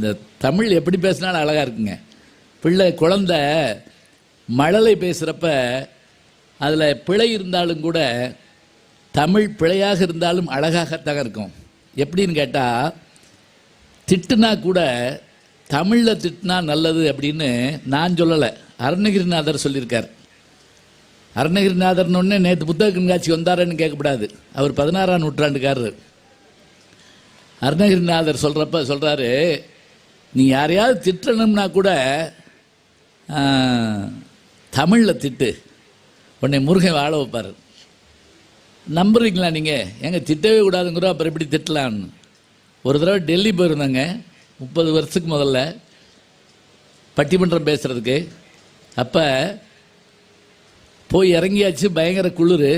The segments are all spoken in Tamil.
இந்த தமிழ் எப்படி பேசினாலும் அழகாக இருக்குங்க. பிள்ளை குழந்த மழலை பேசுகிறப்ப அதில் பிழை இருந்தாலும் கூட தமிழ் பிழையாக இருந்தாலும் அழகாகத்தான் இருக்கும். எப்படின்னு கேட்டால் திட்டுனா கூட தமிழில் திட்டினா நல்லது அப்படின்னு நான் சொல்லலை. அருணகிரிநாதர் சொல்லியிருக்கார். அருணகிரிநாதர்னு ஒன்று நேற்று புத்தக கண்காட்சி வந்தாரன்னு கேட்கக்கூடாது அவர் பதினாறாம் நூற்றாண்டுக்காரர். அருணகிரிநாதர் சொல்கிறப்ப சொல்கிறாரு நீ யாரையாவது திட்டணும்னா கூட தமிழில் திட்டு. உன்னை முருகன் வாழ வைப்பார். நம்புறீங்களா நீங்கள் எங்கே திட்டவே கூடாதுங்கிறோம் அப்புறம் எப்படி திட்டலான்னு ஒரு தடவை டெல்லி போயிருந்தாங்க முப்பது வருஷத்துக்கு முதல்ல பட்டிமன்றம் பேசுகிறதுக்கு அப்போ போய் இறங்கியாச்சு பயங்கர குளிர்.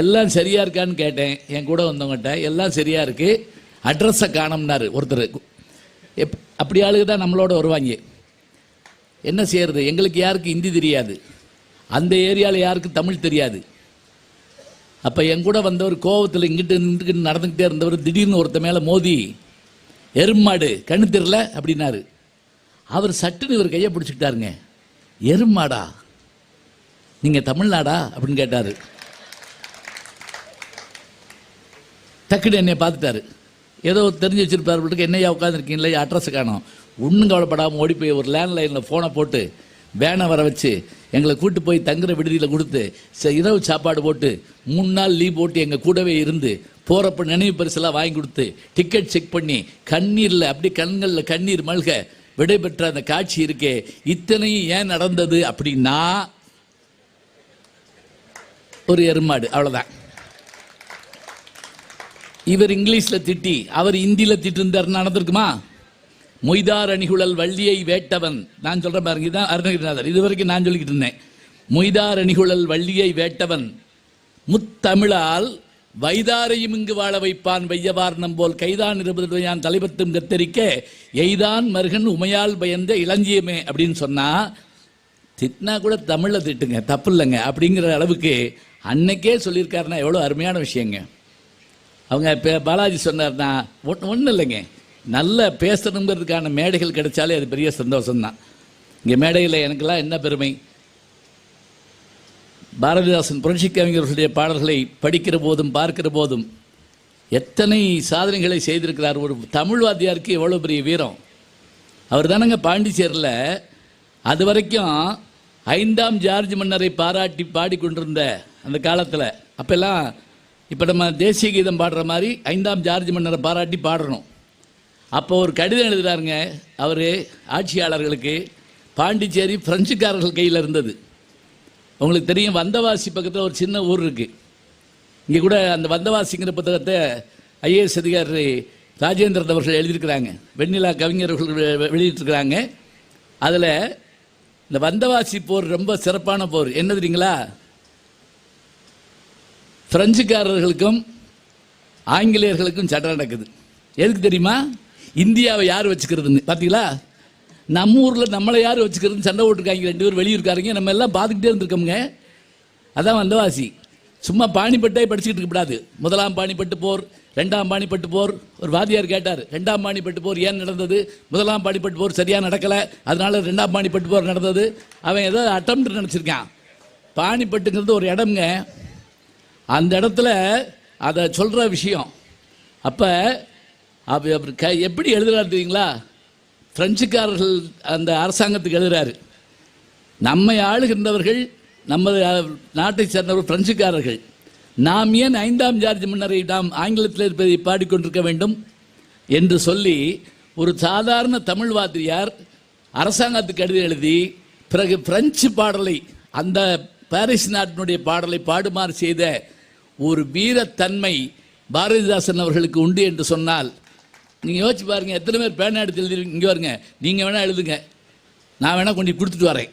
எல்லாம் சரியாக இருக்கான்னு கேட்டேன் என் கூட வந்தவங்ககிட்ட. எல்லாம் சரியாக இருக்குது அட்ரஸை காணோம்னாரு ஒருத்தர். எப் அப்படி ஆளுக தான் நம்மளோட வருவாங்க. என்ன செய்யறது? எங்களுக்கு யாருக்கு ஹிந்தி தெரியாது. அந்த ஏரியாவில் யாருக்கு தமிழ் தெரியாது. அப்போ என் கூட வந்தவர் கோவத்தில் இங்கிட்டு நின்றுக்கிட்டு நடந்துக்கிட்டே இருந்தவர் திடீர்னு ஒருத்த மேலே மோதி எருமாடு கண்ணு தெரியல? அப்படின்னாரு. அவர் சட்டுன்னு இவர் கையை பிடிச்சிக்கிட்டாருங்க. எருமாடா நீங்கள் தமிழ்நாடா? அப்படின்னு கேட்டார். டக்குன்னு என்னை பார்த்துட்டாரு. ஏதோ தெரிஞ்சு வச்சிருப்பார் என்னையா உட்காந்துருக்கீங்களே அட்ரஸ் காணும். ஒன்றும் கவலைப்படாமல் ஓடி போய் ஒரு லேண்ட்லைனில் ஃபோனை போட்டு வேனை வர வச்சு எங்களை கூட்டு போய் தங்குற விடுதியில் கொடுத்து இரவு சாப்பாடு போட்டு மூணு நாள் லீவ் போட்டு எங்கள் கூடவே இருந்து போகிறப்ப நினைவு பரிசெல்லாம் வாங்கி கொடுத்து டிக்கெட் செக் பண்ணி கண்ணீரில் அப்படி கண்களில் கண்ணீர் மல்க விடைபெற்ற அந்த காட்சி இருக்கே இத்தனையும் ஏன் நடந்தது அப்படின்னா ஒரு எருமாடு அவ்வளோதான் இவர் இங்கிலீஷில் திட்டி அவர் ஹிந்தியில் திட்டிருந்தார். நடந்திருக்குமா? மொய்தார் அணிகுழல் வள்ளியை வேட்டவன். நான் சொல்கிறேன் பாருங்க இதுதான் அருணகிரிநாதர். இது வரைக்கும் நான் சொல்லிக்கிட்டு இருந்தேன். மொய்தார் அணிகுழல் வள்ளியை வேட்டவன். முத்தமிழால் வைதாரையும் இங்கு வாழ வைப்பான் வையவார்ணம் போல். கைதான் இருபதுடையான் தலைபத்தும் கத்தரிக்க எய்தான் மருகன் உமையால் பயந்த இளஞ்சியமே அப்படின்னு சொன்னால் திட்டினா கூட தமிழில் திட்டுங்க தப்பு இல்லைங்க அப்படிங்கிற அளவுக்கு அன்னைக்கே சொல்லியிருக்காருன்னா எவ்வளோ அருமையான விஷயங்க. அவங்க இப்போ பாலாஜி தான் ஒன்றும் ஒன்றும் இல்லைங்க நல்ல பேசணுங்கிறதுக்கான மேடைகள் கிடைச்சாலே அது பெரிய சந்தோஷம்தான். இங்கே மேடையில் எனக்கெல்லாம் என்ன பெருமை? பாரதிதாசன் புரட்சி கவிஞர்களுடைய பாடல்களை படிக்கிற போதும் பார்க்கிற போதும் எத்தனை சாதனைகளை செய்திருக்கிறார். ஒரு தமிழ் வாத்தியாருக்கு எவ்வளோ பெரிய வீரம். அவர் தானங்க பாண்டிச்சேரியில் அது வரைக்கும் ஐந்தாம் ஜார்ஜ் மன்னரை பாராட்டி பாடிக்கொண்டிருந்த அந்த காலத்தில். அப்போல்லாம் இப்போ நம்ம தேசிய கீதம் பாடுற மாதிரி ஐந்தாம் ஜார்ஜ் மன்னரை பாராட்டி பாடுறோம் அப்போ ஒரு கடிதம் எழுதுறாருங்க. அவர் ஆட்சியாளர்களுக்கு பாண்டிச்சேரி பிரெஞ்சுக்காரர்கள் கையில் இருந்தது. உங்களுக்கு தெரியும் வந்தவாசி பக்கத்தில் ஒரு சின்ன ஊர் இருக்குது இங்கே கூட அந்த வந்தவாசிங்கிற புத்தகத்தை ஐஏஎஸ் அதிகாரி ராஜேந்திரன் அவர்கள் எழுதியிருக்கிறாங்க. வெண்ணிலா கவிஞர்கள் வெளியிட்டிருக்கிறாங்க. அதில் இந்த வந்தவாசி போர் ரொம்ப சிறப்பான போர். என்ன தெரியுங்களா? பிரெஞ்சுக்காரர்களுக்கும் ஆங்கிலேயர்களுக்கும் சட்டை நடக்குது. எதுக்கு தெரியுமா? இந்தியாவை யார் வச்சுக்கிறதுன்னு. பார்த்தீங்களா நம்ம ஊரில் நம்மளை யார் வச்சுக்கிறதுன்னு சண்டை போட்டுருக்காங்க. ரெண்டு பேரும் வெளியூருக்காரங்க நம்ம எல்லாம் பார்த்துக்கிட்டே இருந்திருக்கோங்க அதான் வந்தவாசி. சும்மா பாணிப்பட்டே படிச்சுக்கிட்டு இருக்கக்கூடாது முதலாம் பாணிப்பட்டு போர் ரெண்டாம் பாணிப்பட்டு போர். ஒரு வாதியார் கேட்டார் ரெண்டாம் பாணிப்பட்டு போர் ஏன் நடந்தது? முதலாம் பாணிப்பட்டு போர் சரியாக நடக்கலை. அதனால ரெண்டாம் பாணிப்பட்டு போர் நடந்தது. அவன் ஏதோ அட்டம் நினச்சிருக்கான். பாணிப்பட்டுங்கிறது ஒரு இடம்ங்க. அந்த இடத்துல அதை சொல்கிற விஷயம். அப்போ அவர் க எப்படி எழுதுறாரு தெரியுங்களா? பிரெஞ்சுக்காரர்கள் அந்த அரசாங்கத்துக்கு எழுதுறாரு. நம்மை ஆளுகின்றவர்கள் நமது நாட்டை சேர்ந்தவர் பிரெஞ்சுக்காரர்கள். நாம் ஏன் ஐந்தாம் ஜார்ஜ் முன்னரை நாம் ஆங்கிலத்தில் இருப்பதை பாடிக்கொண்டிருக்க வேண்டும் என்று சொல்லி ஒரு சாதாரண தமிழ் வாத்திரியார் அரசாங்கத்துக்கு எழுதி எழுதி பிறகு பிரெஞ்சு பாடலை அந்த பாரிஸ் நாட்டினுடைய பாடலை பாடுமாறு செய்த ஒரு வீரத்தன்மை பாரதிதாசன் அவர்களுக்கு உண்டு என்று சொன்னால் நீங்கள் யோசிச்சு பாருங்கள் எத்தனை பேர் பேனா எடுத்து எழுதி இங்கே வருங்க நீங்கள் வேணால் எழுதுங்க. நான் வேணால் கொண்டு கொடுத்துட்டு வரேன்.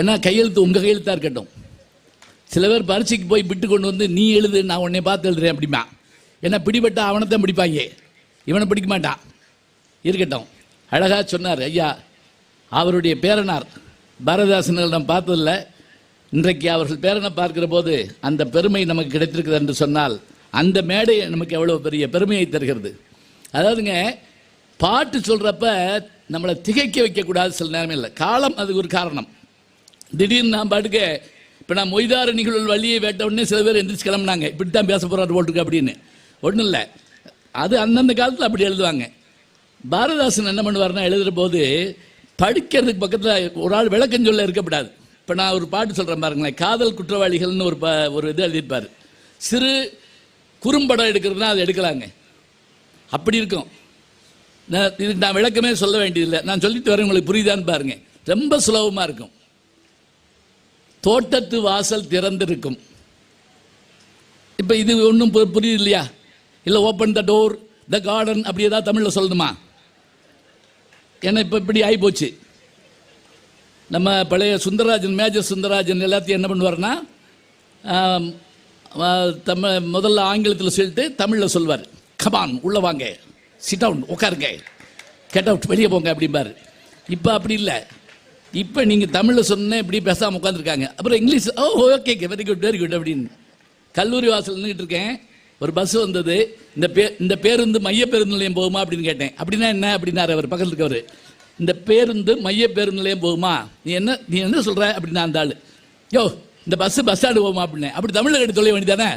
ஏன்னா கையெழுத்து உங்கள் கையெழுத்தாக இருக்கட்டும். சில பேர் பரீட்சைக்கு போய் விட்டு கொண்டு வந்து நீ எழுது நான் உன்னை பார்த்து எழுதுறேன் அப்படிமா ஏன்னா பிடிபட்டா அவனை தான் பிடிப்பாங்க. இவனை பிடிக்க மாட்டான். இருக்கட்டும். அழகாக சொன்னார் ஐயா அவருடைய பேரனார் பாரதிதாசன்கள் நான் பார்த்ததில்ல. இன்றைக்கு அவர்கள் பேரனை பார்க்கிற போது அந்த பெருமை நமக்கு கிடைத்திருக்கிறது என்று சொன்னால் அந்த மேடை நமக்கு எவ்வளோ பெரிய பெருமையை தருகிறது. அதாவதுங்க பாட்டு சொல்கிறப்ப நம்மளை திகைக்க வைக்கக்கூடாது சில நேரம் இல்லை. காலம் அதுக்கு ஒரு காரணம். திடீர்னு நான் பாட்டுக்க இப்போ நான் மொய்தார நிகழ்வு வழியை வேட்ட உடனே சில பேர் எந்திரிச்சு கிளம்புனாங்க. இப்படி தான் பேச போகிறாரு போட்டுருக்கு அப்படின்னு. ஒன்றும் இல்லை. அது அந்தந்த காலத்தில் அப்படி எழுதுவாங்க. பாரதாசன் என்ன பண்ணுவார்னா எழுதுகிற போது படிக்கிறதுக்கு பக்கத்தில் ஒரு ஆள் விளக்கம் சொல்ல இருக்கக்கூடாது இப்போ நான் ஒரு பாட்டு சொல்கிறேன் பாருங்களேன். காதல் குற்றவாளிகள்னு ஒரு ப ஒரு இது எழுதியிருப்பார். சிறு குறும்படம் எடுக்கிறதுனா அது எடுக்கலாங்க. அப்படி இருக்கும். நான் இதுக்கு நான் விளக்கமே சொல்ல வேண்டியதில்லை. நான் சொல்லிட்டு வரேன் உங்களுக்கு புரியுதான்னு பாருங்கள் ரொம்ப சுலபமாக இருக்கும். தோட்டத்து வாசல் திறந்திருக்கும். இப்போ இது ஒன்றும் புரியுது இல்லையா? இல்லை open the door the garden அப்படி ஏதாவது தமிழில் சொல்லணுமா? ஏன்னா இப்போ இப்படி ஆகிப்போச்சு நம்ம பழைய சுந்தரராஜன் மேஜர் சுந்தரராஜன் எல்லாத்தையும் என்ன பண்ணுவார்னா தம்ம முதல்ல ஆங்கிலத்தில் சொல்லிட்டு தமிழில் சொல்வார். கபான் உள்ளே வாங்க. சிட் அவுன் உட்காருங்க. கெட் அவுட் வெளியே போங்க அப்படிம்பார். இப்போ அப்படி இல்லை. இப்போ நீங்கள் தமிழில் சொன்னே இப்படி பேசாமல் உட்காந்துருக்காங்க அப்புறம் English oh okay very good very good அப்படின்னு. கல்லூரி வாசல் நின்றுட்டு இருக்கேன். ஒரு பஸ் வந்தது. இந்த பே இந்த பேருந்து மைய பேருந்து நிலையம் போகுமா அப்படின்னு கேட்டேன். அப்படின்னா என்ன? அப்படின்னாரு அவர் பக்கத்தில் இருக்கவர். இந்த பேருந்து மைய பேருந்து நிலையம் போகுமா? நீ என்ன நீ என்ன சொல்ற? அப்படின்னா அந்த ஆள். யோ இந்த பஸ் பஸ் ஸ்டாண்டு போகுமா அப்படின்னு. அப்படி தமிழில் கேட்டு தொலை வேண்டியதானே?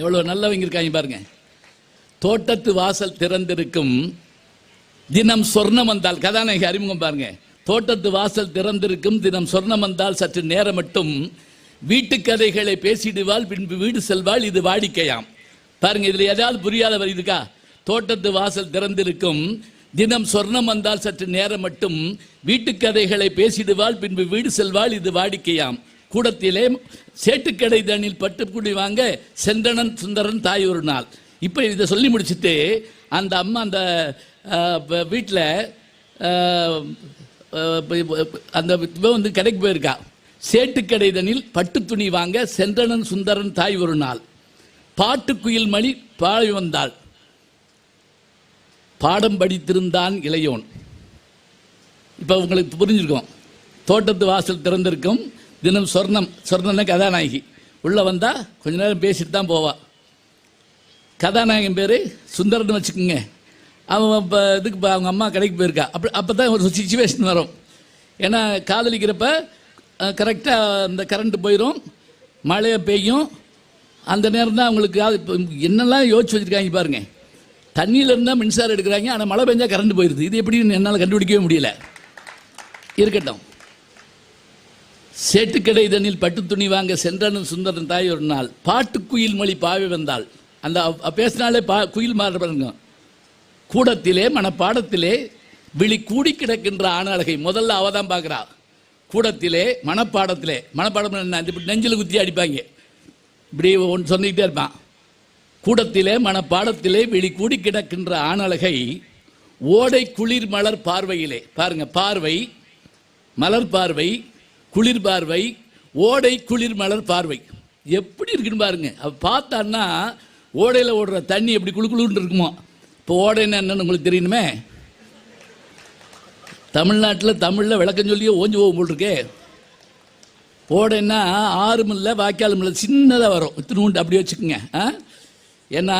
எவ்வளோ நல்லவங்க இருக்காங்க பாருங்க. தோட்டத்து வாசல் திறந்திருக்கும் தினம் சொர்ணம் வந்தால் கதாநாயகி அறிமுகம் பாருங்க. தோட்டத்து வாசல் திறந்திருக்கும் தினம் சொர்ணம் வந்தால் சற்று நேரம் மட்டும் வீட்டு கதைகளை பேசிடுவாள் பின்பு வீடு செல்வாள் இது வாடிக்கையாம். பாருங்க இதுல ஏதாவது புரியாத வரி இருக்கா? தோட்டத்து வாசல் திறந்திருக்கும் தினம் சொர்ணம் வந்தால் சற்று நேரம் மட்டும் வீட்டுக்கதைகளை பேசிடுவாள் பின்பு வீடு செல்வாள் இது வாடிக்கையாம். கூடத்திலே சேட்டுக்கடை தனில் பட்டுக்குடி வாங்க சென்றனன் சுந்தரன் தாய் ஒரு நாள். இப்போ இதை சொல்லி முடிச்சுட்டு அந்த அம்மா அந்த வீட்டில் அந்த வந்து கடைக்கு போயிருக்கா. சேட்டுக்கடை தனில் பட்டு துணி வாங்க சென்றனன் சுந்தரன் தாய் ஒரு நாள். பாட்டுக்குயில் மணி பாழி வந்தாள். பாடம் படித்திருந்தான் இளையோன். இப்போ உங்களுக்கு புரிஞ்சிருக்கும். தோட்டத்து வாசல் திறந்திருக்கும். தினம் சொர்ணம் சொர்ணம்னா கதாநாயகி. உள்ளே வந்தால் கொஞ்ச நேரம் பேசிட்டு தான் போவா. கதாநாயகன் பேர் சுந்தரன் வச்சுக்கோங்க. அவன் இப்போ இதுக்கு இப்போ அவங்க அம்மா கடைக்கு போயிருக்கா. அப்படி அப்போ தான் ஒரு சுச்சுவேஷன் வரும். ஏன்னா காதலிக்கிறப்ப கரெக்டாக அந்த கரண்ட் போயிடும் மழையை பெய்யும். அந்த நேரம் தான் அவங்களுக்கு அது இப்போ என்னெல்லாம் யோசிச்சு வச்சுருக்காங்க பாருங்கள் தண்ணியில் இருந்தால் மின்சாரம் எடுக்கிறாங்க. ஆனால் மழை பெஞ்சா கரண்ட் போயிடுது இது எப்படின்னு என்னால் கண்டுபிடிக்கவே முடியல. இருக்கட்டும். சேட்டுக்கடை தண்ணில் பட்டு துணி வாங்க சென்றனும் சுந்தரன் தாய் ஒரு நாள். பாட்டு குயில் மொழி பாவி வந்தாள். அந்த பேசினாலே பா குயில் மாற பாருங்க. கூடத்திலே மனப்பாடத்திலே விழி கூடி கிடக்கின்ற ஆணழகை முதல்ல அவ தான் பார்க்குறா. கூடத்திலே மனப்பாடத்திலே. மனப்பாடம் என்ன? இப்படி நெஞ்சில் குத்தி அடிப்பாங்க. இப்படி ஒன்று சொல்லிக்கிட்டே இருப்பான். கூடத்திலே மனப்பாடத்திலே வெளிக்கூடி கிடக்கின்ற ஆணழகை ஓடை குளிர் மலர் பார்வையிலே. பாருங்க பார்வை மலர் பார்வை குளிர் பார்வை ஓடை குளிர் மலர் பார்வை. எப்படி இருக்குன்னு பாருங்க. அவ பார்த்தான்னா ஓடையில் ஓடுற தண்ணி எப்படி குளு குளுன்னு இருக்குமோ. இப்போ ஓடைன்னா என்னன்னு உங்களுக்கு தெரியணுமே? தமிழ்நாட்டில் தமிழில் விளக்கம் சொல்லியே ஓஞ்சி போகும் போல் இருக்கே. ஓடைன்னா ஆறும் இல்லை வாய்க்காலும் இல்லை சின்னதாக வரும். இத்தினூண்டு அப்படி வச்சுக்கோங்க ஆ? ஏன்னா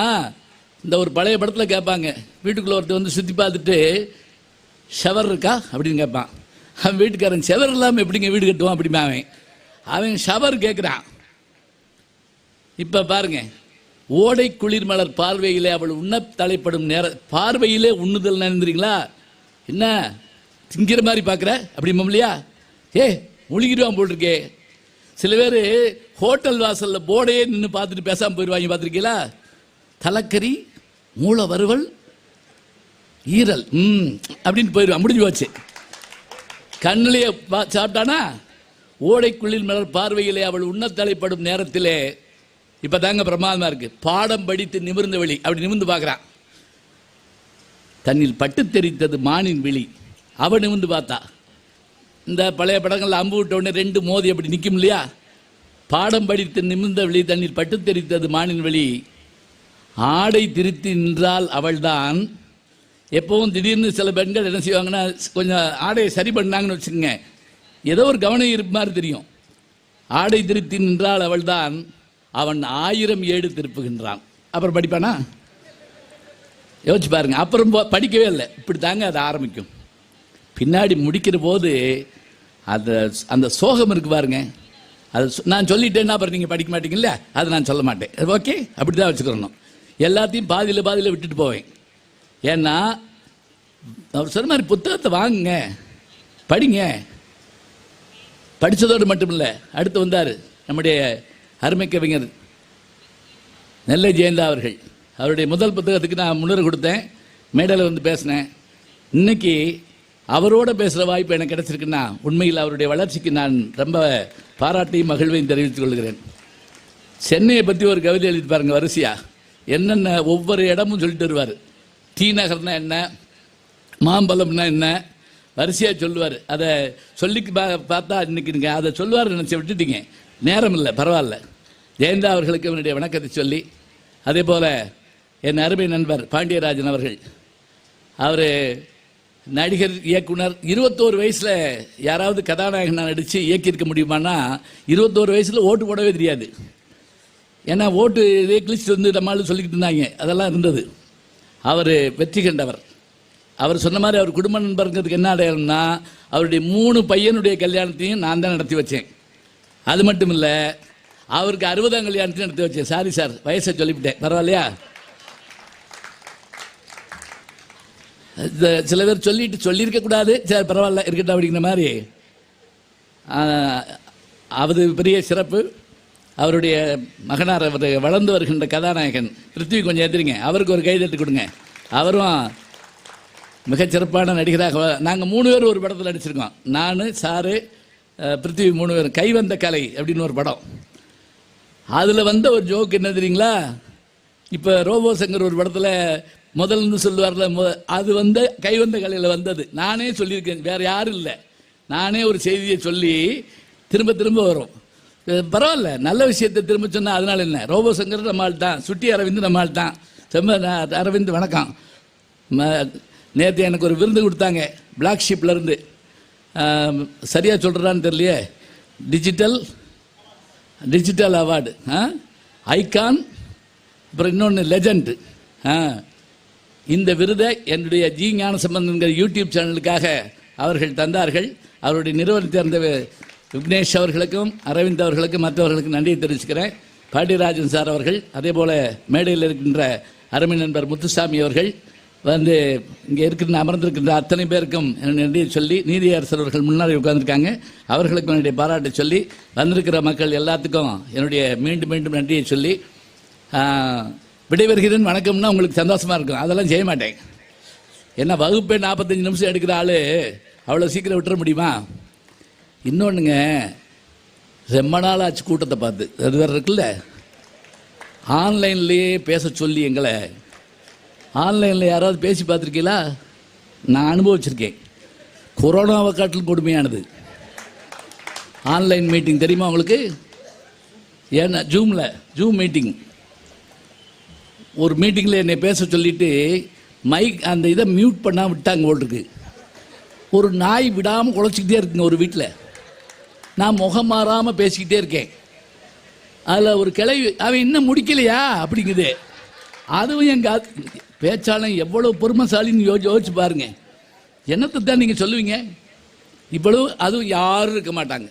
இந்த ஒரு பழைய படத்தில் கேட்பாங்க வீட்டுக்குள்ளே ஒருத்தர் வந்து சுற்றி பார்த்துட்டு ஷவர் இருக்கா? அப்படின்னு கேட்பான். அவன் வீட்டுக்காரன் ஷவர் இல்லாமல் எப்படிங்க வீடு கட்டுவான்? அப்படிமா அவன். அவன் ஷவர் கேட்குறான் இப்போ பாருங்க ஓடை குளிர் மலர் பார்வையிலே அவள் உண்ண தலைப்படும் நேர பார்வையிலே உண்ணுதல் நினைந்துறீங்களா என்ன? திங்கிற மாதிரி பார்க்குற அப்படி இல்லையா ஏ முழுகிடுவான் போட்டிருக்கே சில பேர் ஹோட்டல் வாசலில் போர்டையே நின்று பார்த்துட்டு பேசாமல் போயிடுவாங்க பார்த்துருக்கீங்களா தலைக்கறி மூளை வறுவல் ஈரல். ம் அப்படின்னு போயிடுவான் முடிஞ்சு போச்சு. கண்ணிலேயே பா- சாப்பிட்டானா? ஓடைக்குள்ளில் மலர் பார்வையிலே அவள் உண்ணத்தலைப்படும் நேரத்திலே. இப்போ தாங்க பிரமாதமாக இருக்கு. பாடம் படித்து நிமிர்ந்த வழி அப்படி நிமிர்ந்து பார்க்குறான் தன்னில் பட்டு தெரித்தது மானின் விழி. அவள் நிமிர்ந்து பார்த்தா. இந்த பழைய படங்களில் அம்பு விட்ட உடனே ரெண்டு மோதி அப்படி நிற்கும் இல்லையா? பாடம் படித்து நிமிர்ந்த வழி தன்னில் பட்டு தெரித்தது மானின் வழி. ஆடை திருத்தி நின்றால் அவள்தான். எப்பவும் திடீர்னு சில பெண்கள் என்ன செய்வாங்கன்னா கொஞ்சம் ஆடையை சரி பண்ணாங்கன்னு வச்சுக்கோங்க. ஏதோ ஒரு கவனம் இருப்பு மாதிரி தெரியும். ஆடை திருத்தி நின்றால் அவள்தான். அவன் ஆயிரம் ஏடு திருப்புகின்றான். அப்புறம் படிப்பானா? யோசிச்சு பாருங்க. அப்புறம் போ- படிக்கவே இல்லை. இப்படி தாங்க அது ஆரம்பிக்கும். பின்னாடி முடிக்கிற போது அந்த அந்த சோகம் இருக்கு பாருங்க. அது நான் சொல்லிட்டேன்னா அப்புறம் நீங்கள் படிக்க மாட்டீங்கல்ல? அது நான் சொல்ல மாட்டேன். ஓகே? அப்படி தான் வச்சுக்கிறணும் எல்லாத்தையும் பாதியில் பாதியில் விட்டுட்டு போவேன். ஏன்னா அவர் சொன்ன மாதிரி புத்தகத்தை வாங்குங்க படிங்க. படித்ததோடு மட்டும் இல்லை அடுத்து வந்தார் நம்முடைய அருமை கவிஞர் நெல்லை ஜெயந்தா அவர்கள். அவருடைய முதல் புத்தகத்துக்கு நான் முன்னுரை கொடுத்தேன் மேடையில் வந்து பேசினேன். இன்னைக்கு அவரோட பேசுகிற வாய்ப்பு எனக்கு கிடச்சிருக்குன்னா உண்மையில் அவருடைய வளர்ச்சிக்கு நான் ரொம்ப பாராட்டையும் மகிழ்வையும் தெரிவித்துக் கொள்கிறேன். சென்னையை பற்றி ஒரு கவிதை எழுதி பாருங்கள் வரிசையா? என்னென்ன ஒவ்வொரு இடமும் சொல்லிட்டு வருவார். டி நகர்னா என்ன? மாம்பழம்னா என்ன? வரிசையாக சொல்லுவார். அதை சொல்லி பா- பார்த்தா இன்னைக்கு நீங்கள் அதை சொல்லுவார் நினச்சி விட்டுட்டீங்க. நேரம் இல்லை பரவாயில்ல. ஜெயந்தா அவர்களுக்கு என்னுடைய வணக்கத்தை சொல்லி அதே போல் என் அருமை நண்பர் பாண்டியராஜன் அவர்கள் அவர் நடிகர் இயக்குனர் இருபத்தோரு வயசில் யாராவது கதாநாயகனாக நடித்து இயக்கியிருக்க முடியுமான்னா இருபத்தோரு வயசில் ஓட்டு போடவே தெரியாது. ஏன்னா ஓட்டு இதே கிழிச்சிட்டு வந்து நம்மளால சொல்லிக்கிட்டு இருந்தாங்க. அதெல்லாம் இருந்தது. அவர் வெற்றி கண்டவர். அவர் சொன்ன மாதிரி அவர் குடும்ப நண்பருங்கிறதுக்கு என்ன அடையாளம்னா அவருடைய மூணு பையனுடைய கல்யாணத்தையும் நான் தான் நடத்தி வச்சேன். அது மட்டும் இல்லை அவருக்கு அறுபதாம் கல்யாணத்தையும் நடத்தி வச்சேன். சாரி சார் வயசை சொல்லிவிட்டேன். பரவாயில்லையா? சில பேர் சொல்லிட்டு சொல்லியிருக்க கூடாது. சரி பரவாயில்ல இருக்கட்டும் அப்படிங்கிற மாதிரி. அது பெரிய சிறப்பு. அவருடைய மகனார் அவர் வளர்ந்து வருகின்ற கதாநாயகன் பிருத்வி கொஞ்சம் ஏற்றுறீங்க அவருக்கு ஒரு கைதட்டு கொடுங்க. அவரும் மிகச்சிறப்பான நடிகராக நாங்கள் மூணு பேர் ஒரு படத்தில் நடிச்சிருக்கோம். நான் சாரு பிருத்திவி மூணு பேர் கைவந்த கலை அப்படின்னு ஒரு படம். அதில் வந்த ஒரு ஜோக் என்ன தெரியுங்களா? இப்போ ரோபோ சங்கர் ஒரு படத்தில் முதல்னு சொல்லுவார்ல அது வந்து கைவந்த கலையில் வந்தது. நானே சொல்லியிருக்கேன் வேறு யாரும் இல்லை. நானே ஒரு செய்தியை சொல்லி திரும்ப திரும்ப வரும். பரவாயில்ல நல்ல விஷயத்தை திரும்ப சொன்னால் அதனால என்ன? ரோபோ சங்கர் நம்மால் தான் சுட்டி அரவிந்த் நம்மால் தான் செம்ம அரவிந்த் வணக்கம். நேற்று எனக்கு ஒரு விருந்து கொடுத்தாங்க பிளாக் ஷிப்லேருந்து சரியாக சொல்கிறான்னு தெரியலையே? டிஜிட்டல் டிஜிட்டல் அவார்டு ஐகான் அப்புறம் இன்னொன்று லெஜண்ட் இந்த விருதை என்னுடைய ஜி ஞான சம்பந்தங்கிற யூடியூப் சேனலுக்காக அவர்கள் தந்தார்கள். அவருடைய நிறுவனத்தை சேர்ந்த விக்னேஷ் அவர்களுக்கும் அரவிந்த் அவர்களுக்கும் மற்றவர்களுக்கும் நன்றியை தெரிவிச்சுக்கிறேன். பாண்டியராஜன் சார் அவர்கள் அதே போல் மேடையில் இருக்கின்ற அருமை நண்பர் முத்துசாமி அவர்கள் வந்து இங்கே இருக்கின்ற அமர்ந்திருக்கின்ற அத்தனை பேருக்கும் நன்றியை சொல்லி நீதியரசர் அவர்கள் முன்னாடி உட்காந்துருக்காங்க அவர்களுக்கும் என்னுடைய பாராட்டை சொல்லி வந்திருக்கிற மக்கள் எல்லாத்துக்கும் என்னுடைய மீண்டும் மீண்டும் நன்றியை சொல்லி விடைபெறுகிறேன். வணக்கம்னா உங்களுக்கு சந்தோஷமாக இருக்கும். அதெல்லாம் செய்ய மாட்டேன். என்ன வகுப்பே நாற்பத்தஞ்சு நிமிஷம் எடுக்கிற ஆளு அவ்வளோ சீக்கிரம் விட்டுற முடியுமா? இன்னொன்றுங்க ரொம்ப நாள் ஆச்சு கூட்டத்தை பார்த்து. அது வேறு இருக்குல்ல? ஆன்லைன்லேயே பேச சொல்லி எங்களை. ஆன்லைனில் யாராவது பேசி பார்த்துருக்கீங்களா? நான் அனுபவிச்சிருக்கேன். கொரோனாவை காட்டில் கொடுமையானது. ஆன்லைன் மீட்டிங் தெரியுமா உங்களுக்கு? ஏன்னா ஜூமில் ஜூம் மீட்டிங். ஒரு மீட்டிங்கில் என்னை பேச சொல்லிட்டு மைக் அந்த இதை மியூட் பண்ணாம விட்டாங்க போல் ஒரு நாய் விடாமல் குழச்சிக்கிட்டே இருக்குங்க ஒரு வீட்டில் நான் முகம் மாறாமல் பேசிக்கிட்டே இருக்கேன். அதில் ஒரு கிளவி அவன் இன்னும் முடிக்கலையா? அப்படிங்குது. அதுவும் எங்கள் பேச்சாளன் எவ்வளோ பொறுமைசாலின்னு யோ யோசிச்சு பாருங்க. என்னத்தை தான் நீங்கள் சொல்லுவீங்க? இவ்வளவு அதுவும் யாரும் இருக்க மாட்டாங்க.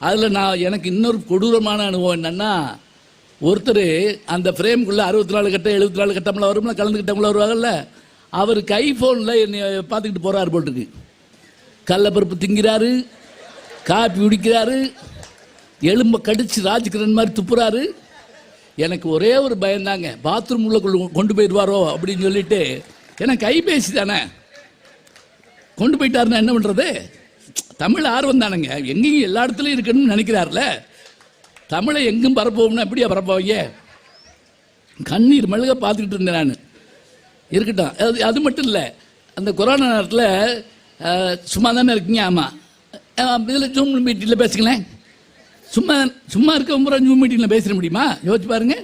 அதில் நான் எனக்கு இன்னொரு கொடூரமான அனுபவம் என்னன்னா ஒருத்தர் அந்த ஃப்ரேம்குள்ளே அறுபத்தி நாலு கட்டம் எழுபத்தி நாலு கட்டம்லாம் வரும்ல கலந்துக்கிட்டவங்கள வருவாங்கல்ல அவர் கைஃபோனில் என்னை பார்த்துக்கிட்டு போகிறாரு போட்டுருக்கு கடலப்பருப்பு திங்கிறாரு காப்பி குடிக்கிறாரு. எலும்பை கடிச்சு ராஜ்கிரண் மாதிரி துப்புறாரு. எனக்கு ஒரே ஒரு பயந்தாங்க. பாத்ரூம் உள்ள கொண்டு- போயிடுவாரோ அப்படின்னு சொல்லிட்டு ஏன்னா கைபேசி தானே. கொண்டு போயிட்டாருன்னா என்ன பண்ணுறது தமிழ் ஆர்வம் தானேங்க. எங்கேயும் எல்லா இடத்துலையும் இருக்கணும்னு நினைக்கிறார்ல. தமிழை எங்கும் பரப்புவோம்னா எப்படியா பரப்பாவீங்க? கண்ணீர் மெழுக பார்த்துக்கிட்டு இருந்தேன் நான். இருக்கட்டும். அது அது மட்டும் இல்லை. அந்த கொரோனா நேரத்தில் சும்மா தானே இருக்கீங்க? ஆமாம் இதில் ஜூம் மீட்டிங்கில் பேசிக்கலேன் சும்மா சும்மா இருக்க முறை ஜூம் மீட்டிங்கில் பேசிட முடியுமா? யோசிச்சு பாருங்க.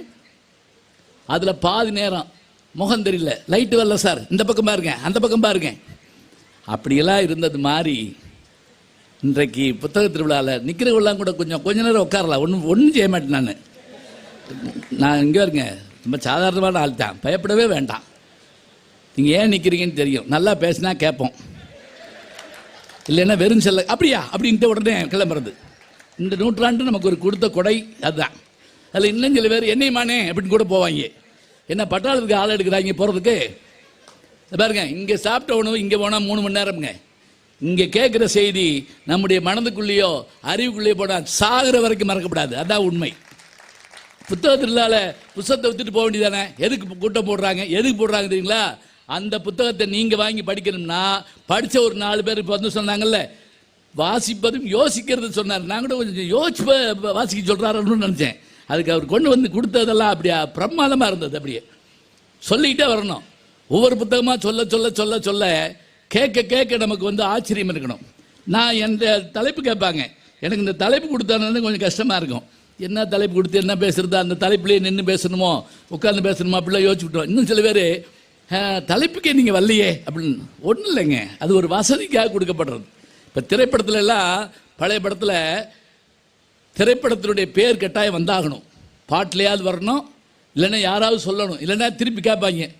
அதில் பாதி நேரம். முகம் தெரியல. லைட்டு வரல சார் இந்த பக்கம் பாருங்க. அந்த பக்கம் பாருங்க. அப்படியெல்லாம் இருந்தது மாதிரி இன்றைக்கு புத்தக திருவிழாவில் நிற்கிறவெல்லாம் கூட கொஞ்சம் கொஞ்ச நேரம் உட்காரலாம். ஒன்றும் ஒன்றும் செய்ய மாட்டேன் நான். நான் இங்கே இருங்க ரொம்ப சாதாரணமான ஆள் தான் பயப்படவே வேண்டாம். நீங்கள் ஏன் நிற்கிறீங்கன்னு தெரியும். நல்லா பேசினா கேட்போம். இல்லைன்னா வெறும் செல்ல அப்படியா? அப்படின்ட்டு உடனே கிளம்புறது. இந்த நூற்றாண்டு நமக்கு ஒரு கொடுத்த கொடை அதுதான். அதில் இன்னும் சில பேர் என்னையுமானே? அப்படின்னு கூட போவாங்க. என்ன பட்டாளத்துக்கு ஆள் எடுக்கிறாங்க போகிறதுக்கு பாருங்க இங்கே சாப்பிட்ட உணவு இங்கே போனால் மூணு மணி நேரம்ங்க. இங்கே கேட்குற செய்தி நம்முடைய மனதுக்குள்ளேயோ அறிவுக்குள்ளேயோ போனால் சாகிற வரைக்கும் மறக்கப்படாது. அதான் உண்மை. புத்தகத்தினால புத்தகத்தை வித்துட்டு போக வேண்டியதானே எதுக்கு கூட்டம் போடுறாங்க? எதுக்கு போடுறாங்க தெரியுங்களா? அந்த புத்தகத்தை நீங்க வாங்கி படிக்கணும்னா படிச்ச ஒரு நாலு பேர் இப்போ வந்து சொன்னாங்கல்ல வாசிப்பதும் யோசிக்கிறது சொன்னார். நான் கூட கொஞ்சம் யோசிப்ப வாசிக்க சொல்றாருன்னு நினைச்சேன். அதுக்கு அவர் கொண்டு வந்து கொடுத்ததெல்லாம் அப்படியே பிரமாதமா இருந்தது அப்படியே. சொல்லிக்கிட்டே வரணும். ஒவ்வொரு புத்தகமா சொல்ல சொல்ல சொல்ல சொல்ல கேட்க கேட்க நமக்கு வந்து ஆச்சரியம் இருக்கணும். நான் எந்த தலைப்பு கேட்பாங்க. எனக்கு இந்த தலைப்பு கொடுத்தானது கொஞ்சம் கஷ்டமா இருக்கும். என்ன தலைப்பு கொடுத்து என்ன பேசுறது? அந்த தலைப்புலேயே நின்று பேசணுமோ? உட்காந்து பேசணுமோ? அப்படிலாம் யோசிச்சுட்டோம் இன்னும் சில பேர் தலைப்புக்கே நீங்கள் வரலையே அப்படின்னு. ஒன்றும் இல்லைங்க. அது ஒரு வசதிக்காக கொடுக்கப்படுறது. இப்போ திரைப்படத்துல எல்லாம் பழைய படத்தில் திரைப்படத்தினுடைய பேர் கட்டாயம் வந்தாகணும். பாட்டிலையாவது வரணும் இல்லைன்னா யாராவது சொல்லணும். இல்லைன்னா திருப்பி கேட்பாங்க.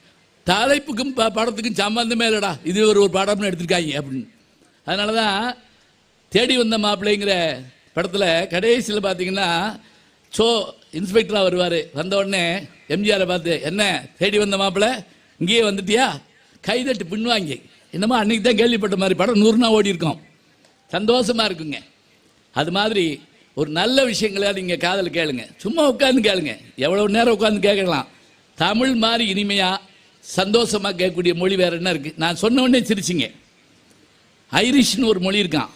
தலைப்புக்கும் ப- படத்துக்கும் சம்பந்தமே இல்லைடா. இது ஒரு ஒரு படம்னு எடுத்திருக்காங்க அப்படின்னு. அதனால தான் தேடி வந்த மாப்பிள்ளைங்கிற படத்தில் கடைசியில் பார்த்தீங்கன்னா ஸோ இன்ஸ்பெக்டராக வருவார். வந்த உடனே எம்ஜிஆரை பார்த்து என்ன? தேடி வந்த மாப்பிள்ளை இங்கேயே வந்துட்டியா? கைதட்டு பின்வாங்கி. என்னமோ அன்னைக்கு தான் கேள்விப்பட்ட மாதிரி படம் நூறு நாள் ஓடி இருக்கோம். சந்தோஷமாக இருக்குங்க. அது மாதிரி ஒரு நல்ல விஷயங்களை இங்கே காதல் கேளுங்க. சும்மா உட்காந்து கேளுங்க. எவ்வளோ நேரம் உட்காந்து கேட்கலாம். தமிழ் மாதிரி இனிமையாக சந்தோஷமாக கேட்கக்கூடிய மொழி வேறு என்ன இருக்குது நான் சொன்ன உடனே சிரிச்சிங்க. ஐரிஷ்னு ஒரு மொழி இருக்கான்.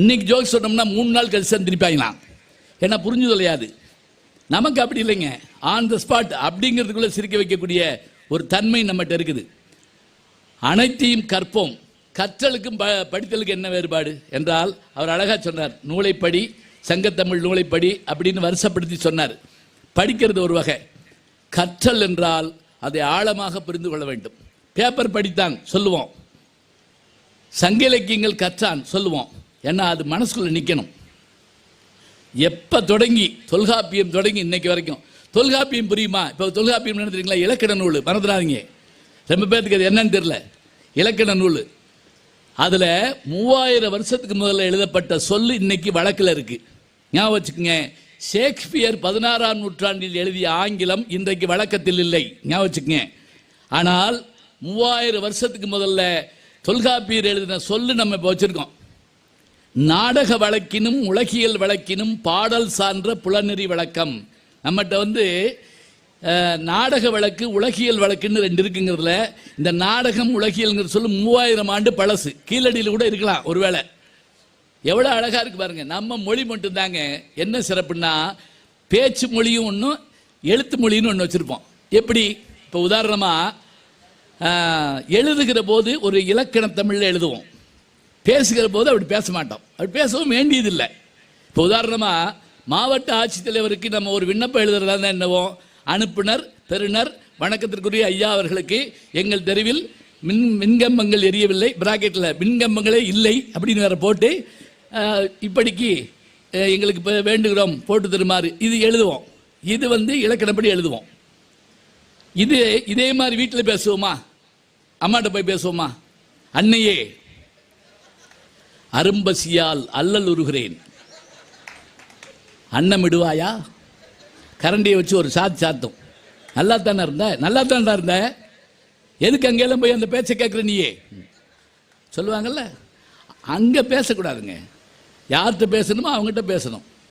இன்னைக்கு ஜோக் சொன்னோம்னா மூணு நாள் கழிச்சு தான் திருப்பாங்களாம் ஏன்னா புரிஞ்சு தொலையாது நமக்கு அப்படி இல்லைங்க. ஆன் த ஸ்பாட் அப்படிங்கிறதுக்குள்ளே சிரிக்க வைக்கக்கூடிய ஒரு தன்மை நம்மகிட்ட இருக்குது. அனைத்தையும் கற்போம். கற்றலுக்கும் ப- படித்தலுக்கு என்ன வேறுபாடு? என்றால் அவர் அழகாக சொன்னார் நூலைப்படி சங்கத்தமிழ் நூலைப்படி அப்படின்னு வருஷப்படுத்தி சொன்னார். படிக்கிறது ஒரு வகை. கற்றல் என்றால் அதை ஆழமாக புரிந்து கொள்ள வேண்டும். பேப்பர் படித்தான் சொல்லுவோம். சங்க இலக்கியங்கள் கற்றான் சொல்லுவோம். ஏன்னா அது மனசுக்குள்ளே நிற்கணும் எப்போ தொடங்கி தொல்காப்பியம் தொடங்கி இன்னைக்கு வரைக்கும் தொல்காப்பியம் புரியுமா? இப்போ தொல்காப்பியம் என்ன தெரியுங்களா? இலக்கண நூல். மறந்துடாதீங்க. ரொம்ப பேர்த்துக்கு அது என்னன்னு தெரியல. இலக்கண நூல். அதில் மூவாயிரம் வருஷத்துக்கு முதல்ல எழுதப்பட்ட சொல் இன்னைக்கு வழக்கில் இருக்கு. ஞாபகம் வச்சுக்கோங்க. ஷேக்ஸ்பியர் பதினாறாம் நூற்றாண்டில் எழுதிய ஆங்கிலம் இன்றைக்கு வழக்கத்தில் இல்லை. ஞாபகம் வச்சுக்கோங்க. ஆனால் மூவாயிரம் வருஷத்துக்கு முதல்ல தொல்காப்பியர் எழுதின சொல்லு நம்ம இப்போ வச்சுருக்கோம். நாடக வழக்கினும் உலகியல் வழக்கினும் பாடல் சான்ற புலநெறி வழக்கம். நம்மகிட்ட வந்து நாடக வழக்கு உலகியல் வழக்குன்னு ரெண்டு இருக்குங்கிறதுல இந்த நாடகம் உலகியல்ங்கிற சொல்லு மூவாயிரம் ஆண்டு பழசு. கீழடியில் கூட இருக்கலாம் ஒருவேளை. எவ்வளோ அழகாக இருக்கு பாருங்க. நம்ம மொழி மட்டும்தாங்க. என்ன சிறப்புன்னா பேச்சு மொழியும் ஒன்றும் எழுத்து மொழின்னு ஒன்று வச்சுருப்போம். எப்படி? இப்போ உதாரணமாக எழுதுகிற போது ஒரு இலக்கண தமிழில் எழுதுவோம். பேசுகிற போது அப்படி பேச மாட்டோம். அப்படி பேசவும் வேண்டியதில்லை. இப்போ உதாரணமாக மாவட்ட ஆட்சித்தலைவருக்கு நம்ம ஒரு விண்ணப்பம் எழுதுறதா தான் என்னவோ? அனுப்புனர் பெறுநர் வணக்கத்திற்குரிய ஐயா அவர்களுக்கு எங்கள் தெருவில் மின் மின்கம்பங்கள் எரியவில்லை பிராக்கெட்டில் மின்கம்பங்களே இல்லை அப்படின்னு வேற போட்டு இப்படிக்கு எங்களுக்கு இப்போ வேண்டுகிறோம் போட்டு தருமாறு இது எழுதுவோம். இது வந்து இலக்கணப்படி எழுதுவோம். இது இதே மாதிரி வீட்டில் பேசுவோமா? அம்மாட்ட போய் பேசுவோமா? அன்னையே அரும்பசியால் அல்லல் உருகிறேன் அன்னமிடுவாயா? கரண்டியை வச்சு ஒரு சாத்து சாத்தும். நல்லா தானே இருந்த? நல்லா தானே இருந்த? எதுக்கு அங்கெல்லாம் போய் அந்த பேச்சை கேட்குற நீயே? சொல்லுவாங்கல்ல அங்கே பேசக்கூடாதுங்க. யார்கிட்ட பேசணுமோ அவங்ககிட்ட பேசணும்.